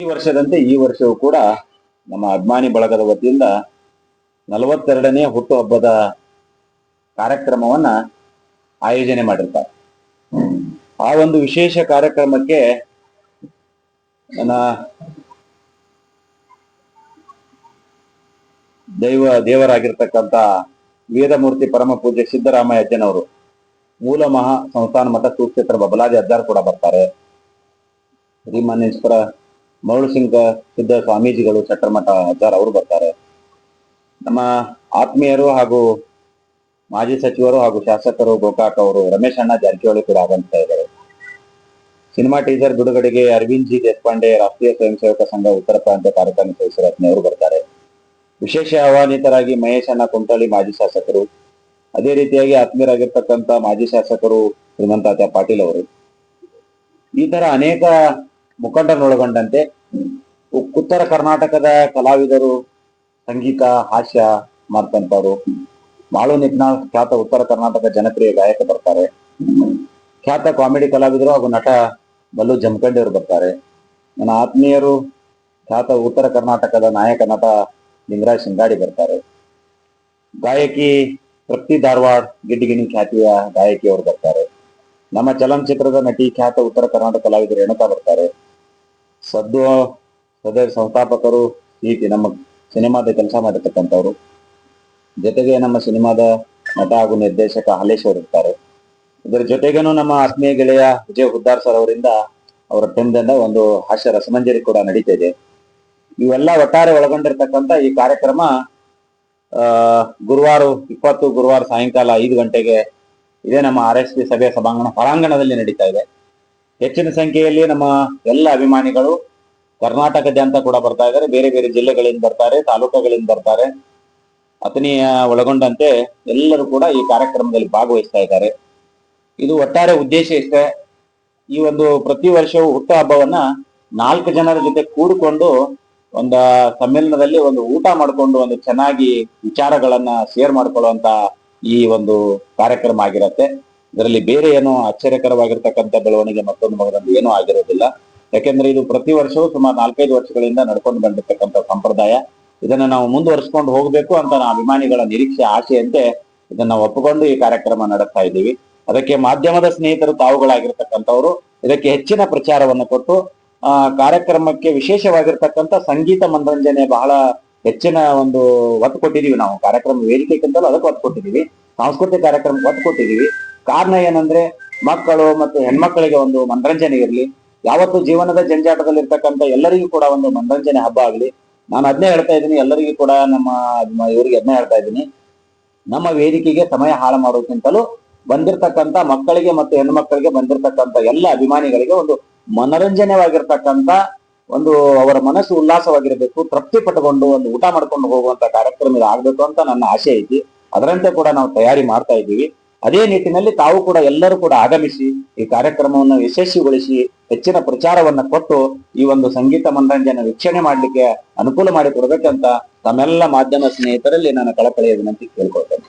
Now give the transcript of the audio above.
ಈ ವರ್ಷದಂತೆ ಈ ವರ್ಷವೂ ಕೂಡ ನಮ್ಮ ಅಭಿಮಾನಿ ಬಳಗದ ವತಿಯಿಂದ ನಲವತ್ತೆರಡನೇ ಹುಟ್ಟುಹಬ್ಬದ ಕಾರ್ಯಕ್ರಮವನ್ನ ಆಯೋಜನೆ ಮಾಡಿರ್ತಾರೆ. ಆ ಒಂದು ವಿಶೇಷ ಕಾರ್ಯಕ್ರಮಕ್ಕೆ ನನ್ನ ದೈವ ದೇವರಾಗಿರ್ತಕ್ಕಂಥ ವೇದಮೂರ್ತಿ ಪರಮ ಪೂಜ್ಯ ಸಿದ್ದರಾಮಯ್ಯ ಅಜ್ಜನವರು ಮೂಲ ಮಹಾ ಸಂಸ್ಥಾನ ಮಠ ಸೂಕ್ಷೇತ್ರ ಬಬಲಾದಿ ಅಜ್ಜಾರ್ ಕೂಡ ಬರ್ತಾರೆ. ಶ್ರೀಮಾನ್ಯೇಶ್ವರ ಮರಳು ಸಿಂಗ ಸಿದ್ಧ ಸ್ವಾಮೀಜಿಗಳು ಚಟ್ರಮಠ ಆಚಾರ ಅವರು ಬರ್ತಾರೆ. ನಮ್ಮ ಆತ್ಮೀಯರು ಹಾಗೂ ಮಾಜಿ ಸಚಿವರು ಹಾಗೂ ಶಾಸಕರು ಗೋಕಾಕ್ ಅವರು ರಮೇಶ್ ಅಣ್ಣ ಜಾರಕಿಹೊಳಿ ಕೂಡ ಆಗಮಿಸ್ತಾ ಇದ್ದಾರೆ. ಸಿನಿಮಾ ಟೀಸರ್ ಬಿಡುಗಡೆಗೆ ಅರವಿಂದ್ ಜಿ ದೇಶಪಾಂಡೆ, ರಾಷ್ಟ್ರೀಯ ಸ್ವಯಂ ಸೇವಕ ಸಂಘ ಉತ್ತರ ಪ್ರಾಂತ ಕಾರ್ಯಕ್ರಮ ಸದಸ್ಯರು ಅವರು ಬರ್ತಾರೆ. ವಿಶೇಷ ಆಹ್ವಾನಿತರಾಗಿ ಮಹೇಶ್ ಅಣ್ಣ ಕುಂಟಳ್ಳಿ ಮಾಜಿ ಶಾಸಕರು. ಅದೇ ರೀತಿಯಾಗಿ ಆತ್ಮೀಯರಾಗಿರ್ತಕ್ಕಂಥ ಮಾಜಿ ಶಾಸಕರು ಶ್ರೀಮಂತಾತ್ಯ ಪಾಟೀಲ್ ಅವರು. ಈ ತರ ಅನೇಕ ಮುಖಂಡರನ್ನೊಳಗೊಂಡಂತೆ ಉತ್ತರ ಕರ್ನಾಟಕದ ಕಲಾವಿದರು, ಸಂಗೀತ, ಹಾಸ್ಯ ಮಾಡ್ತಂತವ್ರು. ಮಾಳು ನಿಪ್ನಾಳ್ ಖ್ಯಾತ ಉತ್ತರ ಕರ್ನಾಟಕ ಜನಪ್ರಿಯ ಗಾಯಕ ಬರ್ತಾರೆ. ಖ್ಯಾತ ಕಾಮಿಡಿ ಕಲಾವಿದರು ಹಾಗೂ ನಟ ಬಲ್ಲು ಜಮಖಂಡಿಯವರು ಬರ್ತಾರೆ. ನನ್ನ ಆತ್ಮೀಯರು, ಖ್ಯಾತ ಉತ್ತರ ಕರ್ನಾಟಕದ ನಾಯಕ ನಟ ಲಿಂಗರಾಜ್ ಸಿಂಗಾಡಿ ಬರ್ತಾರೆ. ಗಾಯಕಿ ತೃಪ್ತಿ ಧಾರವಾಡ್, ಗಿಡ್ಡಿಗಿಣಿ ಖ್ಯಾತಿಯ ಗಾಯಕಿ ಅವರು ಬರ್ತಾರೆ. ನಮ್ಮ ಚಲನಚಿತ್ರದ ನಟಿ ಖ್ಯಾತ ಉತ್ತರ ಕರ್ನಾಟಕ ಕಲಾವಿದರು ರೇಣುಕಾ ಬರ್ತಾರೆ. ಸದ್ದು ಸದರ್ ಸಂಸ್ಥಾಪಕರು ಈಟಿ ನಮ್ಮ ಸಿನಿಮಾದ ಕೆಲಸ ಮಾಡಿರ್ತಕ್ಕಂಥವ್ರು ಜೊತೆಗೆ ನಮ್ಮ ಸಿನಿಮಾದ ನಟ ಹಾಗೂ ನಿರ್ದೇಶಕ ಹಲೇಶ್ ಅವರು ಇರ್ತಾರೆ. ಇದರ ಜೊತೆಗೇನು ನಮ್ಮ ಆತ್ಮೀಯ ಗೆಳೆಯ ವಿಜಯ್ ಹುದ್ದಾರ್ ಸರ್ ಅವರಿಂದ ಅವರ ಟೀಮ್ದಿಂದ ಒಂದು ಹಾಸ್ಯ ರಸಮಂಜರಿ ಕೂಡ ನಡೀತಾ ಇದೆ ಇವೆಲ್ಲ ಒಟ್ಟಾರೆ ಒಳಗೊಂಡಿರ್ತಕ್ಕಂಥ ಈ ಕಾರ್ಯಕ್ರಮ ಗುರುವಾರ ಇಪ್ಪತ್ತು, ಗುರುವಾರ ಸಾಯಂಕಾಲ ಐದು ಗಂಟೆಗೆ ಇದೇ ನಮ್ಮ ಆರ್ ಎಸ್ ಪಿ ಸಭೆಯ ಸಭಾಂಗಣ ಹೊರಾಂಗಣದಲ್ಲಿ ನಡೀತಾ ಇದೆ. ಹೆಚ್ಚಿನ ಸಂಖ್ಯೆಯಲ್ಲಿ ನಮ್ಮ ಎಲ್ಲ ಅಭಿಮಾನಿಗಳು ಕರ್ನಾಟಕದಂತ ಕೂಡ ಬರ್ತಾ ಇದ್ದಾರೆ. ಬೇರೆ ಬೇರೆ ಜಿಲ್ಲೆಗಳಿಂದ ಬರ್ತಾರೆ, ತಾಲೂಕುಗಳಿಂದ ಬರ್ತಾರೆ. ಅತನಿಯ ಒಳಗೊಂಡಂತೆ ಎಲ್ಲರೂ ಕೂಡ ಈ ಕಾರ್ಯಕ್ರಮದಲ್ಲಿ ಭಾಗವಹಿಸ್ತಾ ಇದ್ದಾರೆ. ಇದು ಒಟ್ಟಾರೆ ಉದ್ದೇಶ ಇಷ್ಟೇ. ಈ ಒಂದು ಪ್ರತಿ ವರ್ಷವೂ ಹುಟ್ಟು ಹಬ್ಬವನ್ನ ನಾಲ್ಕು ಜನರ ಜೊತೆ ಕೂಡಿಕೊಂಡು ಒಂದ ಸಮ್ಮೇಳನದಲ್ಲಿ ಒಂದು ಊಟ ಮಾಡಿಕೊಂಡು ಒಂದು ಚೆನ್ನಾಗಿ ವಿಚಾರಗಳನ್ನ ಶೇರ್ ಮಾಡ್ಕೊಳ್ಳುವಂತ ಈ ಒಂದು ಕಾರ್ಯಕ್ರಮ ಆಗಿರತ್ತೆ. ಇದರಲ್ಲಿ ಬೇರೆ ಏನೋ ಆಶ್ಚರ್ಯಕರವಾಗಿರ್ತಕ್ಕಂಥ ಬೆಳವಣಿಗೆ ಮತ್ತೊಂದು ಮಗದೊಂದು ಏನೂ ಆಗಿರೋದಿಲ್ಲ. ಯಾಕೆಂದ್ರೆ ಇದು ಪ್ರತಿ ವರ್ಷವೂ ಸುಮಾರು ನಾಲ್ಕೈದು ವರ್ಷಗಳಿಂದ ನಡ್ಕೊಂಡು ಬಂದಿರತಕ್ಕಂಥ ಸಂಪ್ರದಾಯ. ಇದನ್ನ ನಾವು ಮುಂದುವರಿಸ್ಕೊಂಡು ಹೋಗ್ಬೇಕು ಅಂತ ನಾವು ಅಭಿಮಾನಿಗಳ ನಿರೀಕ್ಷೆ ಆಸೆಯಂತೆ ಇದನ್ನ ಒಪ್ಪಿಕೊಂಡು ಈ ಕಾರ್ಯಕ್ರಮ ನಡೆಸ್ತಾ ಇದ್ದೀವಿ. ಅದಕ್ಕೆ ಮಾಧ್ಯಮದ ಸ್ನೇಹಿತರು ತಾವುಗಳಾಗಿರ್ತಕ್ಕಂಥವ್ರು ಇದಕ್ಕೆ ಹೆಚ್ಚಿನ ಪ್ರಚಾರವನ್ನು ಕೊಟ್ಟು, ಆ, ಕಾರ್ಯಕ್ರಮಕ್ಕೆ ವಿಶೇಷವಾಗಿರ್ತಕ್ಕಂಥ ಸಂಗೀತ ಮನರಂಜನೆ ಬಹಳ ಹೆಚ್ಚಿನ ಒಂದು ಒತ್ತು ಕೊಟ್ಟಿದೀವಿ ನಾವು. ಕಾರ್ಯಕ್ರಮ ವೇದಿಕೆಗಿಂತಲೂ ಅದಕ್ಕೆ ಒತ್ತು ಕೊಟ್ಟಿದೀವಿ ಸಾಂಸ್ಕೃತಿಕ ಕಾರ್ಯಕ್ರಮಕ್ಕೆ ಒತ್ತು ಕೊಟ್ಟಿದೀವಿ ಕಾರಣ ಏನಂದ್ರೆ ಮಕ್ಕಳು ಮತ್ತು ಹೆಣ್ಮಕ್ಕಳಿಗೆ ಒಂದು ಮನರಂಜನೆ ಇರಲಿ. ಯಾವತ್ತು ಜೀವನದ ಜಂಜಾಟದಲ್ಲಿ ಇರ್ತಕ್ಕಂಥ ಎಲ್ಲರಿಗೂ ಕೂಡ ಒಂದು ಮನರಂಜನೆ ಹಬ್ಬ ಆಗಲಿ. ನಾನು ಅದನ್ನೇ ಹೇಳ್ತಾ ಇದ್ದೀನಿ, ಎಲ್ಲರಿಗೂ ಕೂಡ ನಮ್ಮ ಇವರಿಗೆ ಅದನ್ನೇ ಹೇಳ್ತಾ ಇದ್ದೀನಿ. ನಮ್ಮ ವೇದಿಕೆಗೆ ಸಮಯ ಹಾಳು ಮಾಡೋಕ್ಕಿಂತಲೂ ಬಂದಿರತಕ್ಕಂಥ ಮಕ್ಕಳಿಗೆ ಮತ್ತು ಹೆಣ್ಮಕ್ಕಳಿಗೆ ಬಂದಿರತಕ್ಕಂಥ ಎಲ್ಲ ಅಭಿಮಾನಿಗಳಿಗೆ ಒಂದು ಮನರಂಜನೆವಾಗಿರ್ತಕ್ಕಂಥ ಒಂದು ಅವರ ಮನಸ್ಸು ಉಲ್ಲಾಸವಾಗಿರಬೇಕು ತೃಪ್ತಿ ಪಟ್ಟುಕೊಂಡು ಒಂದು ಊಟ ಮಾಡ್ಕೊಂಡು ಹೋಗುವಂತ ಕಾರ್ಯಕ್ರಮ ಆಗ್ಬೇಕು ಅಂತ ನನ್ನ ಆಶೆ ಐತಿ. ಅದರಂತೆ ಕೂಡ ನಾವು ತಯಾರಿ ಮಾಡ್ತಾ ಇದ್ದೀವಿ. ಅದೇ ನಿಟ್ಟಿನಲ್ಲಿ ತಾವು ಕೂಡ ಎಲ್ಲರೂ ಕೂಡ ಆಗಮಿಸಿ ಈ ಕಾರ್ಯಕ್ರಮವನ್ನು ಯಶಸ್ವಿಗೊಳಿಸಿ ಹೆಚ್ಚಿನ ಪ್ರಚಾರವನ್ನ ಕೊಟ್ಟು ಈ ಒಂದು ಸಂಗೀತ ಮನರಂಜನೆ ವೀಕ್ಷಣೆ ಮಾಡ್ಲಿಕ್ಕೆ ಅನುಕೂಲ ಮಾಡಿ ಕೊಡ್ಬೇಕಂತ ತಮ್ಮೆಲ್ಲ ಮಾಧ್ಯಮ ಸ್ನೇಹಿತರಲ್ಲಿ ನಾನು ಕಳಕಳಿಯ ವಿನಂತಿ ಕೇಳ್ಕೊಳ್ತೇನೆ.